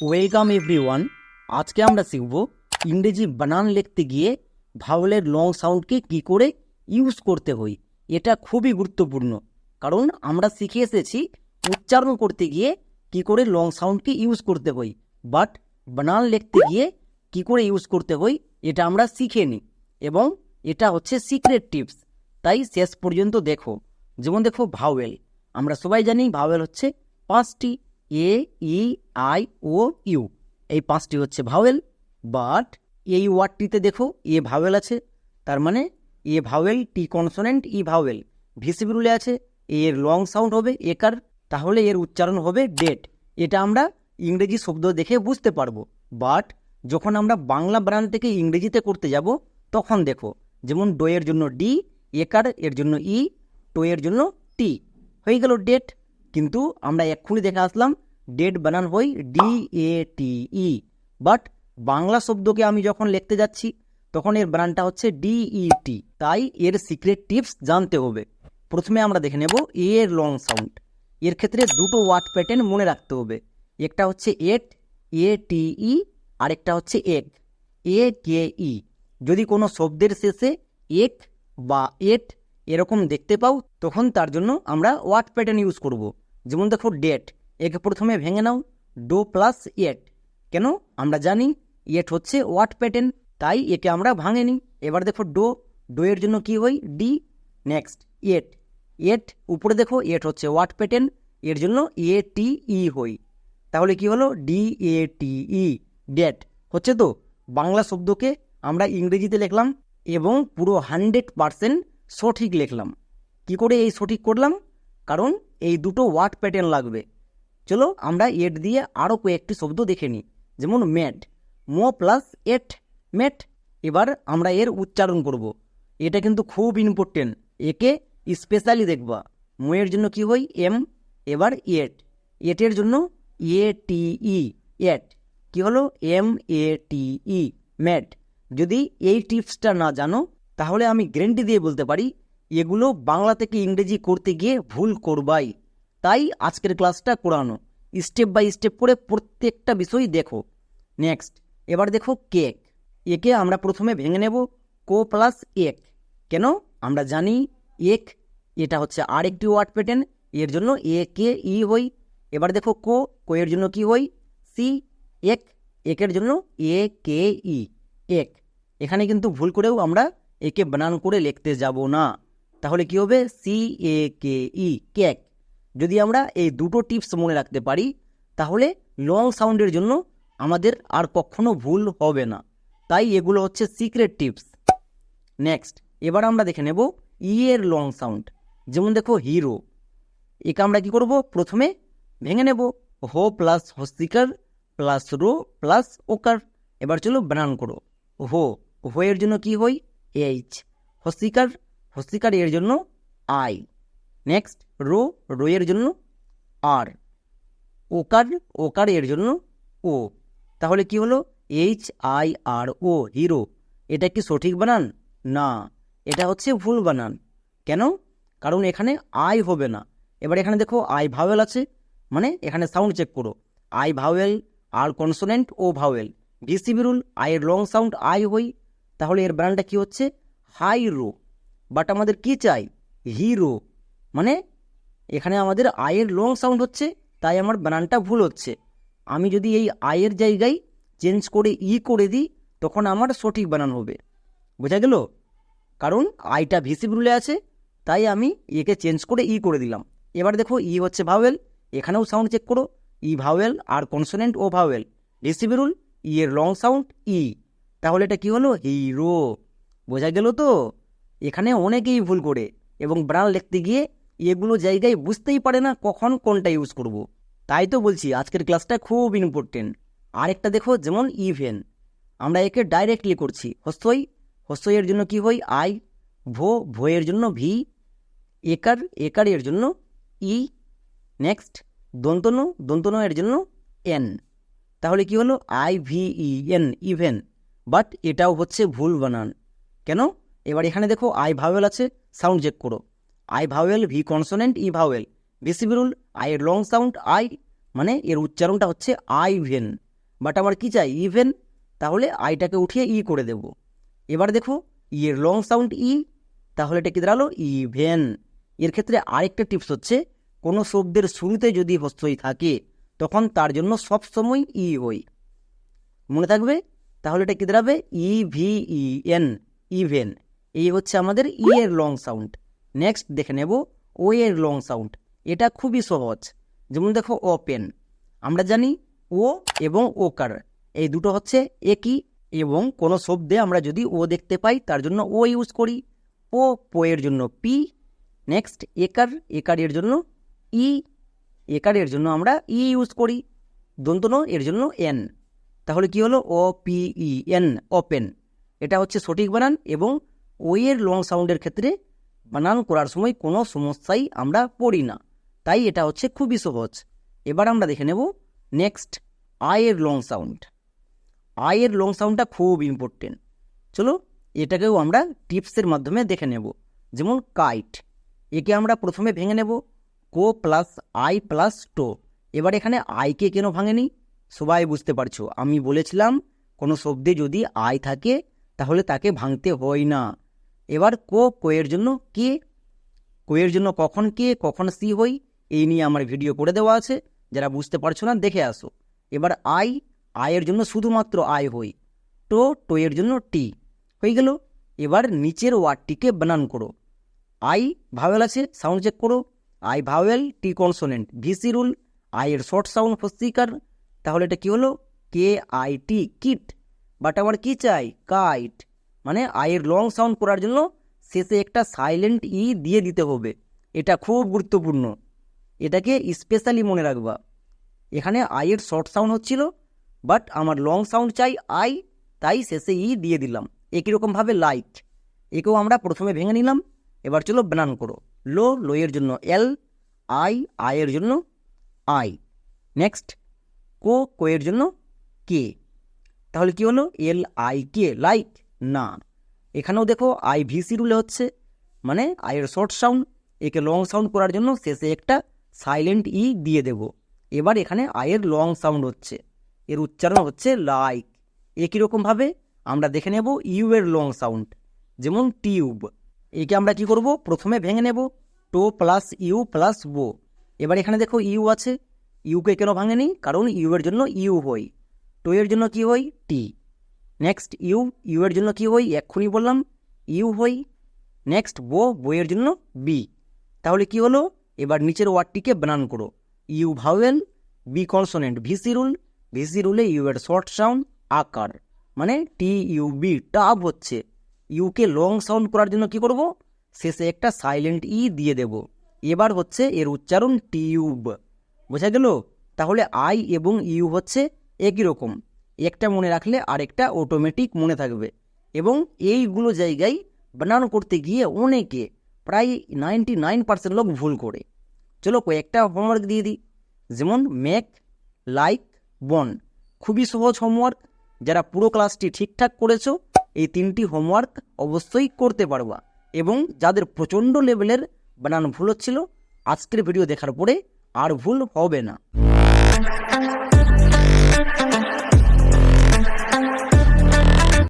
Welcome everyone. আজকে আমরা শিখব ইংরেজি বানান লিখতে গিয়ে ভাওয়েলের লং সাউন্ডকে কি করে ইউজ করতে হয়। এটা খুবই গুরুত্বপূর্ণ। কারণ আমরা শিখে এসেছি উচ্চারণ করতে গিয়ে কি করে লং সাউন্ডকে ইউজ করতে হয়, বাট বানান লিখতে গিয়ে কি করে ইউজ করতে হয়, এটা আমরা শিখে নিই এবং এটা হচ্ছে সিক্রেট টিপস। তাই শেষ পর্যন্ত দেখো। যেমন দেখো ভাওয়েল। আমরা সবাই জানি ভাওয়েল হচ্ছে পাঁচটি এ ই আই ও ইউ এই পাঁচটি হচ্ছে ভাওয়েল বাট এই ওয়ার্ডটিতে দেখো এ ভাওয়েল আছে, তার মানে A vowel T consonant E vowel VCV রুলে আছে এর লং সাউন্ড হবে একার তাহলে এর উচ্চারণ হবে ডেট এটা আমরা ইংরেজি শব্দ দেখে বুঝতে পারব বাট যখন আমরা বাংলা ব্রান থেকে ইংরেজিতে করতে যাব, তখন দেখো, যেমন ডোয়ের জন্য ডি একার এর জন্য ই টোয়ের জন্য টি হয়ে গেল ডেট কিন্তু আমরা এক্ষুনি দেখে আসলাম ডেট বানান হই D A T E. But Bangla শব্দকে আমি যখন লিখতে যাচ্ছি, তখন এর বানানটা হচ্ছে ডি ই টি। তাই এর সিক্রেট টিপস জানতে হবে। প্রথমে আমরা দেখে নেব এ এর লং সাউন্ড এর ক্ষেত্রে দুটো ওয়ার্ড প্যাটার্ন মনে রাখতে হবে। একটা হচ্ছে এট, এ টি ই, আরেকটা হচ্ছে এক এ কে ই। যদি কোনো শব্দের শেষে এক বা এট এরকম দেখতে পাও, তখন তার জন্য আমরা ওয়ার্ড প্যাটার্ন ইউজ করব। যেমন দেখো ডেট একে প্রথমে ভেঙে নাও ডো প্লাস এট কেন? আমরা জানি এট হচ্ছে ওয়াট প্যাটার্ন তাই একে আমরা ভাঙেনি এবার দেখো ডো ডো এর জন্য কি হয়? ডি নেক্সট এট এট উপরে দেখো এট হচ্ছে ওয়াট প্যাটার্ন এর জন্য এ টি ই হই তাহলে কি হলো? D A T E date হচ্ছে তো? বাংলা শব্দকে আমরা ইংরেজিতে লিখলাম এবং পুরো হান্ড্রেড পারসেন্ট সঠিক লিখলাম। কি করে এই সঠিক করলাম? কারণ এই দুটো ওয়ার্ড প্যাটার্ন লাগবে। চলো আমরা এট দিয়ে আরও কয়েকটি শব্দ দেখে নিই। যেমন ম্যাট মো প্লাস এট ম্যাট এবার আমরা এর উচ্চারণ করব। এটা কিন্তু খুব ইম্পর্টেন্ট একে স্পেশালি দেখবা। মোয়ের জন্য কি হয়? এম এবার এট এটের জন্য এ টি ই এট কি হলো? M A T E mat যদি এই টিপসটা না জানো, তাহলে আমি গ্যারেন্টি দিয়ে বলতে পারি এগুলো বাংলা থেকে ইংরেজি করতে গিয়ে ভুল করবাই। তাই আজকের ক্লাসটা করানো। স্টেপ বাই স্টেপ করে প্রত্যেকটা বিষয় দেখো। নেক্সট, এবার দেখো কেক। একে আমরা প্রথমে ভেঙে নেব, কো প্লাস এক। কেন? আমরা জানি এক, এটা হচ্ছে আর একটি ওয়ার্ড প্যাটার্ন, এর জন্য এ, কে, ই হই। এবার দেখো কো কো এর জন্য কি হই? সি, এক, একের জন্য এ, কে, ই। এক, এখানে কিন্তু ভুল করেও আমরা একে বানান করে লিখতে যাব না। তাহলে কি হবে? সি এ কে ই কেক যদি আমরা এই দুটো টিপস মনে রাখতে পারি, তাহলে লং সাউন্ডের জন্য আমাদের আর কখনো ভুল হবে না। তাই এগুলো হচ্ছে সিক্রেট টিপস নেক্সট এবার আমরা দেখে নেব ই এর লং সাউন্ড যেমন দেখো হিরো একে আমরা কি করব? প্রথমে ভেঙে নেব। হো প্লাস হস্তিকার প্লাস রো প্লাস ওকার এবার চলো বানান করো। হো হো এর জন্য কি হই এইচ হস্তিকার হস্তিকার এর জন্য আই। নেক্সট রো রো এর জন্য আর। ওকার ওকার এর জন্য ও। তাহলে কি হলো? H I R O hero এটা কি সঠিক বানান? না। এটা হচ্ছে ভুল বানান। কেন? কারণ এখানে আই হবে না। এবার এখানে দেখো আই ভাওয়েল আছে। মানে এখানে সাউন্ড চেক করো। I vowel R consonant O vowel VCV rule আইয়ের লং সাউন্ড আই হই। তাহলে এর ব্র্যান্ডটা কি হচ্ছে? হাই রো বাট আমাদের কি চাই? হিরো মানে এখানে আমাদের আয়ের লং সাউন্ড হচ্ছে, তাই আমার বানানটা ভুল হচ্ছে। আমি যদি এই আয়ের জায়গায় চেঞ্জ করে ই করে দিই, তখন আমার সঠিক বানান হবে। বোঝা গেল? কারণ আইটা ভিসিব রুলে আছে, তাই আমি একে চেঞ্জ করে ই করে দিলাম। এবার দেখো ই হচ্ছে ভাওয়েল এখানেও সাউন্ড চেক করো। ই ভাওয়েল আর কনসোনেন্ট ও ভাওয়েল ভিসিবি রুল ই এর লং সাউন্ড ই তাহলে এটা কি হলো? হিরো বোঝা গেল তো? এখানে অনেকেই ভুল করে এবং ব্রান লিখতে গিয়ে এগুলো জায়গায় বুঝতেই পারে না কখন কোনটা ইউজ করব। তাই তো বলছি, আজকের ক্লাসটা খুব ইম্পর্টেন্ট আরেকটা দেখো, যেমন ইভেন আমরা একে ডাইরেক্টলি করছি। হস্তই, হস্তইয়ের জন্য কি হই আই, ভো, ভোয়ের জন্য ভি, একার একার এর জন্য ই নেক্সট দন্তনু দন্তনু এর জন্য এন। তাহলে কি হলো? I, V, E, N even but এটাও হচ্ছে ভুল বানান। কেন? এবার এখানে দেখো আই ভাওয়েল আছে সাউন্ড চেক করো। I vowel V consonant E vowel VCV rule I এর লং সাউন্ড আই মানে এর উচ্চারণটা হচ্ছে আই ভেন বাট আমার কি চাই? ইভেন তাহলে আইটাকে উঠিয়ে ই করে দেব। এবার দেখো ই এর লং সাউন্ড ই তাহলে এটা কি দাঁড়াল? ইভেন এর ক্ষেত্রে আরেকটা টিপস হচ্ছে, কোনো শব্দের শুরুতে যদি হস্তই থাকে, তখন তার জন্য সবসময় ই হই মনে থাকবে? তাহলে এটা কি দাঁড়াবে? E V E N even এই হচ্ছে আমাদের ই এর লং সাউন্ড নেক্সট দেখে নেব ও এর লং সাউন্ড এটা খুবই সহজ। যেমন দেখো ওপেন আমরা জানি ও এবং ওকার এই দুটো হচ্ছে একই এবং কোনো শব্দে আমরা যদি ও দেখতে পাই, তার জন্য ও ইউজ করি। ও পোয়ের জন্য পি নেক্সট একার একারের জন্য ই একারের জন্য আমরা ই ইউজ করি। দন্তন এর জন্য এন তাহলে কি হলো? O P E N open এটা হচ্ছে সঠিক বানান এবং ওই এর লং সাউন্ডের ক্ষেত্রে বানান করার সময় কোনো সমস্যাই আমরা পড়ি না। তাই এটা হচ্ছে খুবই সহজ। এবার আমরা দেখে নেব নেক্সট আয়ের লং সাউন্ড আয়ের লং সাউন্ডটা খুব ইম্পর্টেন্ট চলো এটাকেও আমরা টিপসের মাধ্যমে দেখে নেব। যেমন কাইট একে আমরা প্রথমে ভেঙে নেব। কো প্লাস আই প্লাস টো। এবার এখানে আইকে কেন ভাঙেনি? সবাই বুঝতে পারছ। আমি বলেছিলাম, কোনো শব্দে যদি আই থাকে, তাহলে তাকে ভাঙতে হয় না। এবার কো, কোয়ের জন্য কে? কোয়ের জন্য কখন কে, কখন সি হই, এই নিয়ে আমার ভিডিও করে দেওয়া আছে। যারা বুঝতে পারছ না, দেখে আসো। এবার আই আয়ের জন্য শুধুমাত্র আয় হই। টো, টোয়ের জন্য টি। হয়ে গেল। এবার নিচের ওয়ার্ডটিকে বানান করো। আই, ভাওয়েল আছে, সাউন্ড চেক করো। I, vowel, T consonant, VC rule. আইয়ের শর্ট সাউন্ড হস্তিকার তাহলে এটা কি হলো? K I T, kit. But আমার কি চাই? কাইট। মানে আয়ের লং সাউন্ড করার জন্য শেষে একটা সাইলেন্ট ই দিয়ে দিতে হবে। এটা খুব গুরুত্বপূর্ণ। এটাকে স্পেশালি মনে রাখবা। এখানে আইয়ের শর্ট সাউন্ড হচ্ছিল বাট আমার লং সাউন্ড চাই আই তাই শেষে ই দিয়ে দিলাম। একই রকমভাবে লাইট একেও আমরা প্রথমে ভেঙে নিলাম, এবার চলো বানান করো। লো লোয়ের জন্য এল আই আয়ের জন্য আই নেক্সট কো কোয়ের জন্য কে তাহলে কি হলো? এল আই কে লাইক না। এখানেও দেখো আই ভিসি রুলে হচ্ছে মানে আইয়ের শর্ট সাউন্ড একে লং সাউন্ড করার জন্য শেষে একটা সাইলেন্ট ই দিয়ে দেব। এবার এখানে আয়ের লং সাউন্ড হচ্ছে, এর উচ্চারণ হচ্ছে লাইক একই রকমভাবে আমরা দেখে নেব ইউ এর লং সাউন্ড যেমন টিউব একে আমরা কি করব? প্রথমে ভেঙে নেব টো প্লাস ইউ প্লাস বো এবার এখানে দেখো ইউ আছে ইউকে কেন ভাঙেনি কারণ ইউ এর জন্য ইউ হই টো এর জন্য কি হই? টি নেক্সট ইউ ইউ এর জন্য কি হই? এক্ষুনি বললাম ইউ হই। নেক্সট বো বইয়ের জন্য বি তাহলে কি হলো? এবার নিচের ওয়ার্ডটিকে বানান করো। U vowel B consonant VC rule VC রুলে U এর শর্ট সাউন্ড আকার। মানে টি ইউ বি টাব হচ্ছে। ইউকে লং সাউন্ড করার জন্য কি করব? শেষে একটা সাইলেন্ট ই দিয়ে দেব। এবার হচ্ছে এর উচ্চারণ টিউব বোঝা গেল? তাহলে আই এবং ইউ হচ্ছে একই রকম। একটা মনে রাখলে আরেকটা অটোমেটিক মনে থাকবে। এবং এইগুলো জায়গায় বানান করতে গিয়ে অনেকে প্রায় নাইনটি নাইন পার্সেন্ট লোক ভুল করে। চলো কয়েকটা হোমওয়ার্ক দিয়ে দিই। যেমন মেক লাইক বন খুবই সহজ হোমওয়ার্ক যারা পুরো ক্লাসটি ঠিকঠাক করেছ, এই তিনটি হোমওয়ার্ক অবশ্যই করতে পারবা। এবং যাদের প্রচণ্ড লেভেলের বানান ভুল হচ্ছিল, আজকের ভিডিও দেখার পরে আর ভুল হবে না।